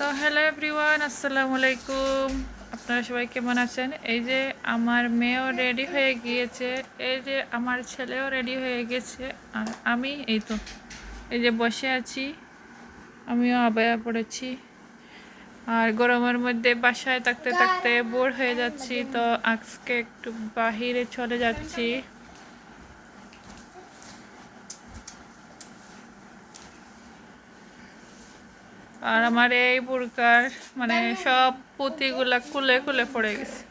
তো hello everyone, আসসালামু আলাইকুম। আপনারা সবাই কেমন আছেন? এই যে আমার মেয়েও রেডি হয়ে গিয়েছে, এই যে আমার ছেলেও রেডি হয়ে গেছে, আর আমি এই তো, এই যে বসে আছি, আমিও আবায়া পড়েছি। আর গরমের মধ্যে বাসায় থাকতে থাকতে বোর হয়ে যাচ্ছি, তো আজকে একটু বাহিরে চলে যাচ্ছি। আর আমার এই বুড়কার মানে সব পুঁতিগুলা খুলে খুলে পড়ে গেছে।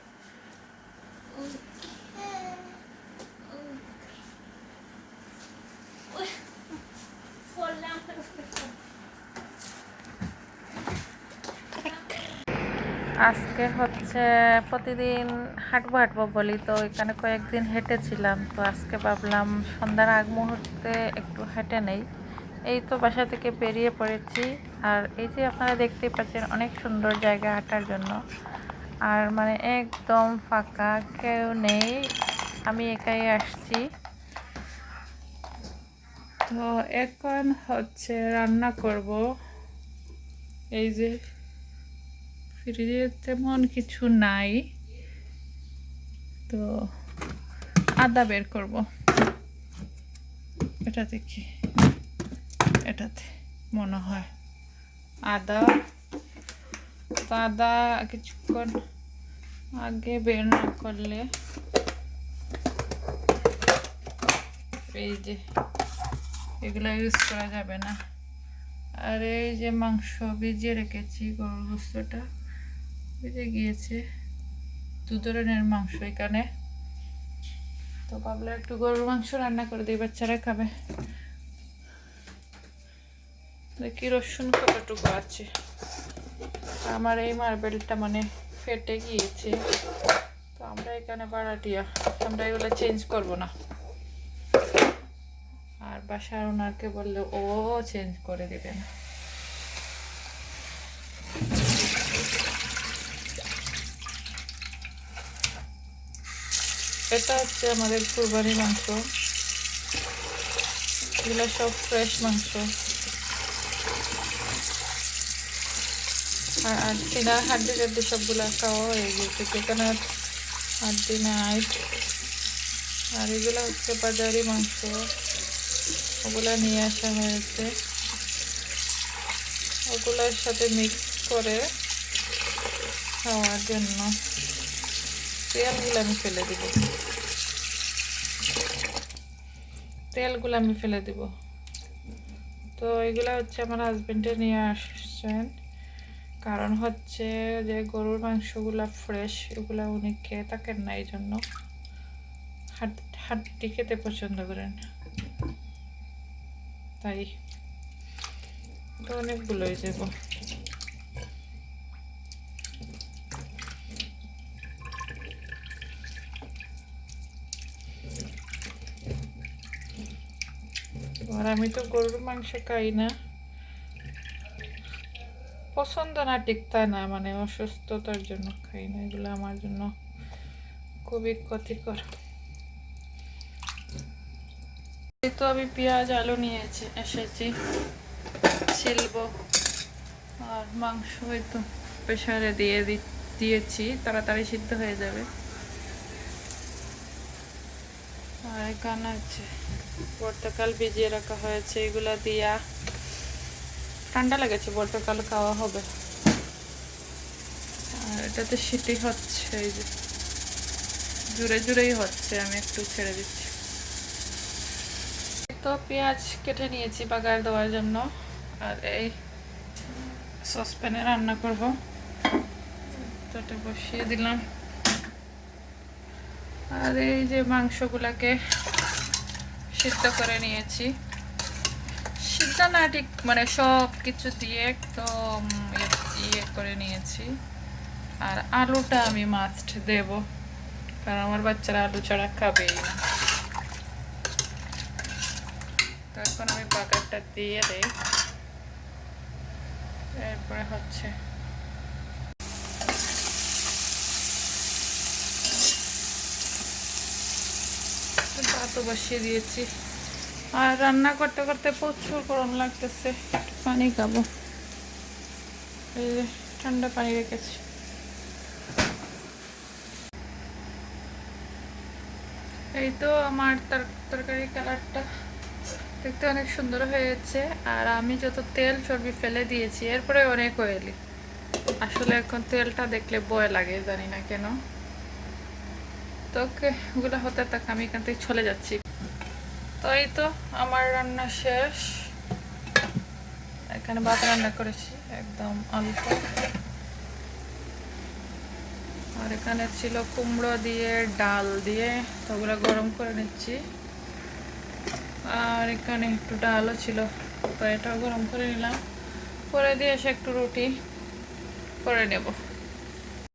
আজকে হচ্ছে প্রতিদিন হাঁটবো হাঁটবো বলি, তো এখানে কয়েকদিন হেঁটেছিলাম, তো আজকে ভাবলাম সন্ধ্যার আগ মুহূর্তে একটু হেঁটে নেই। এই তো বাসা থেকে বেরিয়ে পড়েছি। আর এই যে আপনারা দেখতেই পাচ্ছেন, অনেক সুন্দর জায়গা হাঁটার জন্য। আর মানে একদম ফাঁকা, কেউ নেই। আমি একাই আসছি। তো এখন হচ্ছে রান্না করব। এই যে ফ্রিজে তেমন কিছু নাই। তো আদা বের করব। এটা দেখি। এটাতে, মনে হয়। আদা আদা কিছুক্ষণ আগে বের না করলে এই যে এগুলো ইউজ করা যাবে না। আর এই যে মাংস ভিজিয়ে রেখেছি গরুর গোস্তটা ভিজে গিয়েছে দু ধরনের মাংস এখানে। তো ভাবলে একটু গরুর মাংস রান্না করে দিই, বাচ্চারা খাবে। দেখি রসুন কতটুকু আছে। আমার এই মার্বেলটা মানে ফেটে গিয়েছে। তো আমরা এখানে বাড়াটিয়া আমরা এগুলো চেঞ্জ করব না। আর বাসার ওনারকে বললে ও চেঞ্জ করে দেবেন এটা হচ্ছে আমাদের কুরবানি মাংস। এগুলো সব ফ্রেশ মাংস। আর আটটি না হাড্ডি টাড্ডি সবগুলো খাওয়া হয়ে গেছে সেখানে হাড্ডি নাই আর এগুলো হচ্ছে বাজারি মাংস। ওগুলো নিয়ে আসা হয়েছে। ওগুলোর সাথে মিক্স করে খাওয়ার জন্য। তেলগুলো আমি ফেলে দিব। তেলগুলো আমি ফেলে দিব। তো এগুলো হচ্ছে আমার হাজব্যান্ডে নিয়ে আসছেন। কারণ হচ্ছে যে গরুর মাংসগুলা ফ্রেশ এগুলো উনি খেয়ে থাকেন না এই জন্য হাট হাড্ডি খেতে পছন্দ করেন। তাই। তো অনেকগুলোই যাব আর আমি তো গরুর মাংস খাই না। পছন্দ না, ঠিক তা না মানে অসুস্থতার জন্য খাই না, এগুলো আমার জন্য খুবই ক্ষতিকর। তো আমি পেঁয়াজ, আলু নিয়েছি এসেছি, ছিলবো, আর মাংস হয়তো প্রেশারে দিয়ে দিয়েছি, তাড়াতাড়ি সিদ্ধ হয়ে যাবে। আর এখানে আছে পর্তকাল ভিজিয়ে রাখা হয়েছে, এগুলা দিয়া ঠান্ডা লেগেছে পর্তকাল খাওয়া হবে। আর এটাতে সিটি হচ্ছে, এই যে জুড়ে জুড়েই হচ্ছে, আমি একটু ছেড়ে দিচ্ছি। তো পেঁয়াজ কেটে নিয়েছি বাগার দেওয়ার জন্য, আর এই সসপ্যানে রান্না করব। তো বসিয়ে দিলাম। আর এই যে মাংসগুলাকে সিদ্ধ করে নিয়েছি। সিদ্ধ না ঠিক মানে সব কিছু দিয়ে একদম ইয়ে- ইয়ে করে নিয়েছি। আর আলুটা আমি মাস্ট দেব, কারণ আমার বাচ্চারা আলু ছাড়া খাবেই না। তো এখন আমি বাগারটা দিয়ে দেই। এরপরে হচ্ছে ভাতও বসিয়ে দিয়েছি। আর রান্না করতে করতে প্রচুর গরম লাগতেছে। পানি খাব। এই যে ঠান্ডা পানি রেখেছি। এই তো আমার তরকারি কালারটা দেখতে অনেক সুন্দর হয়েছে। আর আমি যত তেল চর্বি ফেলে দিয়েছি, এরপরে অনেক অয়েলি আসলে এখন তেলটা দেখলে বয় লাগে, জানি না কেন। তো ওগুলো হতে থাক, আমি এখান থেকে চলে যাচ্ছি। তো এই তো আমার রান্না শেষ। এখানে ভাত রান্না করেছি, একদম অল্প আর এখানে ছিল কুমড়ো দিয়ে, ডাল দিয়ে, তো ওগুলো গরম করে নিচ্ছি। আর এখানে একটু ডালও ছিল, তো এটাও গরম করে নিলাম। করে দিয়ে এসে একটু রুটি করে নেব।